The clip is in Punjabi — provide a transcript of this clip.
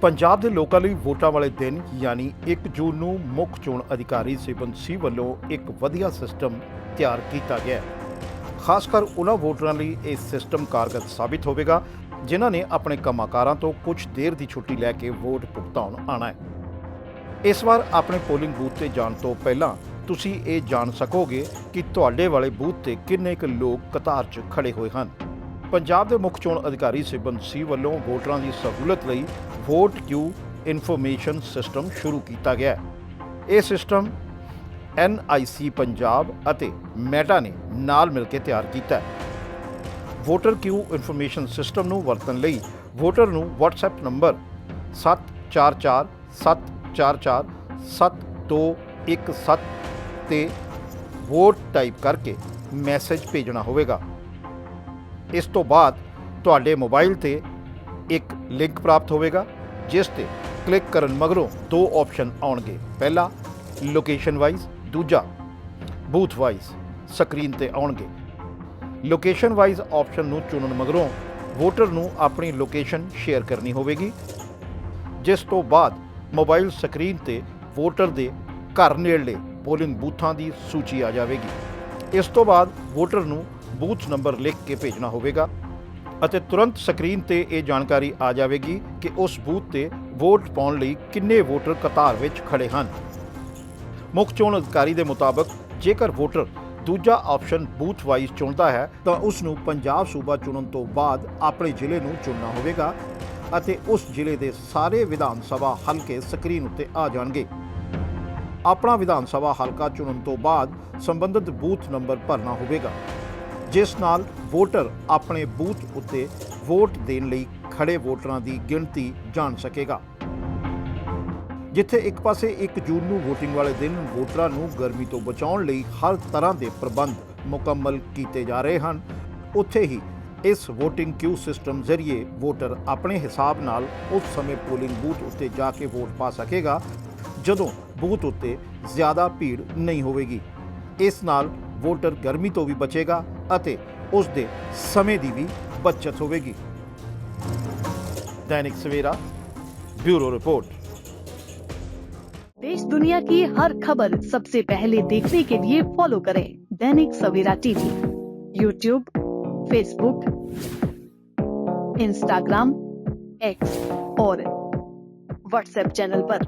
ਪੰਜਾਬ ਦੇ ਲੋਕਾਂ ਲਈ ਵੋਟਾਂ ਵਾਲੇ ਦਿਨ, ਯਾਨੀ 1 ਜੂਨ ਨੂੰ ਮੁੱਖ ਚੋਣ ਅਧਿਕਾਰੀ ਸਿਬਨ ਸੀ ਵੱਲੋਂ ਇੱਕ ਵਧੀਆ ਸਿਸਟਮ ਤਿਆਰ ਕੀਤਾ ਗਿਆ ਹੈ। ਖਾਸ ਕਰ ਉਹਨਾਂ ਵੋਟਰਾਂ ਲਈ ਇਹ ਸਿਸਟਮ ਕਾਰਗਰ ਸਾਬਿਤ ਹੋਵੇਗਾ, ਜਿਨ੍ਹਾਂ ਨੇ ਆਪਣੇ ਕੰਮਾਂਕਾਰਾਂ ਤੋਂ ਕੁਝ ਦੇਰ ਦੀ ਛੁੱਟੀ ਲੈ ਕੇ ਵੋਟ ਭੁਗਤਾਉਣ ਆਣਾ ਹੈ। ਇਸ ਵਾਰ ਆਪਣੇ ਪੋਲਿੰਗ ਬੂਥ ਤੇ ਜਾਣ ਤੋਂ ਪਹਿਲਾਂ ਤੁਸੀਂ ਇਹ ਜਾਣ ਸਕੋਗੇ ਕਿ ਤੁਹਾਡੇ ਵਾਲੇ ਬੂਥ ਤੇ ਕਿੰਨੇ ਕੁ ਲੋਕ ਕਤਾਰ 'ਚ ਖੜੇ ਹੋਏ ਹਨ। ਪੰਜਾਬ ਦੇ ਮੁੱਖ ਚੋਣ ਅਧਿਕਾਰੀ ਸਿਬਨ ਸੀ ਵੱਲੋਂ ਵੋਟਰਾਂ ਦੀ ਸਹੂਲਤ ਲਈ ਵੋਟ ਕਿਊ ਇਨਫੋਰਮੇਸ਼ਨ ਸਿਸਟਮ ਸ਼ੁਰੂ ਕੀਤਾ ਗਿਆ ਹੈ। ਇਹ ਸਿਸਟਮ NIC ਪੰਜਾਬ ਅਤੇ ਮੈਟਾ ਨੇ ਨਾਲ ਮਿਲ ਕੇ ਤਿਆਰ ਕੀਤਾ ਹੈ। ਵੋਟਰ ਕਿਊ ਇਨਫੋਰਮੇਸ਼ਨ ਸਿਸਟਮ ਨੂੰ ਵਰਤਣ ਲਈ ਵੋਟਰ ਨੂੰ WhatsApp ਨੰਬਰ 7447447217 ਤੇ ਵੋਟ ਟਾਈਪ ਕਰਕੇ ਮੈਸੇਜ ਭੇਜਣਾ ਹੋਵੇਗਾ। ਇਸ ਤੋਂ ਬਾਅਦ ਤੁਹਾਡੇ ਮੋਬਾਈਲ ਤੇ ਇੱਕ ਲਿੰਕ ਪ੍ਰਾਪਤ ਹੋਵੇਗਾ, ਜਿਸ ਤੇ ਕਲਿੱਕ ਕਰਨ ਮਗਰੋਂ ਦੋ ਆਪਸ਼ਨ ਆਉਣਗੇ। ਪਹਿਲਾ, ਲੋਕੇਸ਼ਨ ਵਾਈਜ਼, ਦੂਜਾ, ਬੂਥ ਵਾਈਜ਼, ਸਕਰੀਨ ਤੇ ਆਉਣਗੇ। ਲੋਕੇਸ਼ਨ ਵਾਈਜ਼ ਆਪਸ਼ਨ ਨੂੰ ਚੁਣਨ ਮਗਰੋਂ ਵੋਟਰ ਨੂੰ ਆਪਣੀ ਲੋਕੇਸ਼ਨ ਸ਼ੇਅਰ ਕਰਨੀ ਹੋਵੇਗੀ, ਜਿਸ ਤੋਂ ਬਾਅਦ ਮੋਬਾਈਲ ਸਕਰੀਨ ਤੇ ਵੋਟਰ ਦੇ ਘਰ ਨੇੜਲੇ ਪੋਲਿੰਗ ਬੂਥਾਂ ਦੀ ਸੂਚੀ ਆ ਜਾਵੇਗੀ। ਇਸ ਤੋਂ ਬਾਅਦ ਵੋਟਰ ਨੂੰ ਬੂਥ ਨੰਬਰ ਲਿਖ ਕੇ ਭੇਜਣਾ ਹੋਵੇਗਾ ਅਤੇ ਤੁਰੰਤ ਸਕਰੀਨ ਤੇ ਇਹ ਜਾਣਕਾਰੀ ਆ ਜਾਵੇਗੀ ਕਿ ਉਸ ਬੂਥ ਤੇ ਵੋਟ ਪਾਉਣ ਲਈ ਕਿੰਨੇ ਵੋਟਰ ਕਤਾਰ ਵਿੱਚ ਖੜੇ ਹਨ। ਮੁੱਖ ਚੋਣ ਅਧਿਕਾਰੀ ਦੇ ਮੁਤਾਬਕ, ਜੇਕਰ ਵੋਟਰ ਦੂਜਾ ਆਪਸ਼ਨ ਬੂਥ ਵਾਈਜ਼ ਚੁਣਦਾ ਹੈ, ਤਾਂ ਉਸ ਨੂੰ ਪੰਜਾਬ ਸੂਬਾ ਚੁਣਨ ਤੋਂ ਬਾਅਦ ਆਪਣੇ ਜ਼ਿਲ੍ਹੇ ਨੂੰ ਚੁਣਨਾ ਹੋਵੇਗਾ ਅਤੇ ਉਸ ਜ਼ਿਲ੍ਹੇ ਦੇ ਸਾਰੇ ਵਿਧਾਨ ਸਭਾ ਹਲਕੇ ਸਕਰੀਨ ਉੱਤੇ ਆ ਜਾਣਗੇ। ਆਪਣਾ ਵਿਧਾਨ ਸਭਾ ਹਲਕਾ ਚੁਣਨ ਤੋਂ ਬਾਅਦ ਸੰਬੰਧਿਤ ਬੂਥ ਨੰਬਰ ਭਰਨਾ ਹੋਵੇਗਾ। ਜਿਸ ਨਾਲ ਵੋਟਰ ਆਪਣੇ ਬੂਥ ਉੱਤੇ ਵੋਟ ਦੇਣ ਲਈ ਖੜੇ ਵੋਟਰਾਂ ਦੀ ਗਿਣਤੀ ਜਾਣ ਸਕੇਗਾ। ਜਿੱਥੇ ਇੱਕ ਪਾਸੇ 1 ਜੂਨ ਨੂੰ VOTING ਵਾਲੇ ਦਿਨ ਵੋਟਰਾਂ ਨੂੰ ਗਰਮੀ ਤੋਂ ਬਚਾਉਣ ਲਈ ਹਰ ਤਰ੍ਹਾਂ ਦੇ ਪ੍ਰਬੰਧ ਮੁਕੰਮਲ ਕੀਤੇ ਜਾ ਰਹੇ ਹਨ, ਉੱਥੇ ਹੀ ਇਸ VOTING ਕਿਊ ਸਿਸਟਮ ਜ਼ਰੀਏ ਵੋਟਰ ਆਪਣੇ ਹਿਸਾਬ ਨਾਲ ਉਸ ਸਮੇਂ ਪੋਲਿੰਗ ਬੂਥ ਉੱਤੇ ਜਾ ਕੇ ਵੋਟ ਪਾ ਸਕੇਗਾ, ਜਦੋਂ ਬੂਥ ਉੱਤੇ ਜ਼ਿਆਦਾ ਭੀੜ ਨਹੀਂ ਹੋਵੇਗੀ। ਇਸ ਨਾਲ ਵੋਟਰ ਗਰਮੀ ਤੋਂ ਵੀ ਬਚੇਗਾ ਅਤੇ ਉਸ ਦੇ ਸਮੇਂ ਦੀ ਵੀ ਬਚਤ ਹੋਵੇਗੀ दैनिक सवेरा ब्यूरो रिपोर्ट देश दुनिया की हर खबर सबसे पहले देखने के लिए फॉलो करें Dainik Savera TV YouTube Facebook Instagram X और व्हाट्सएप चैनल पर।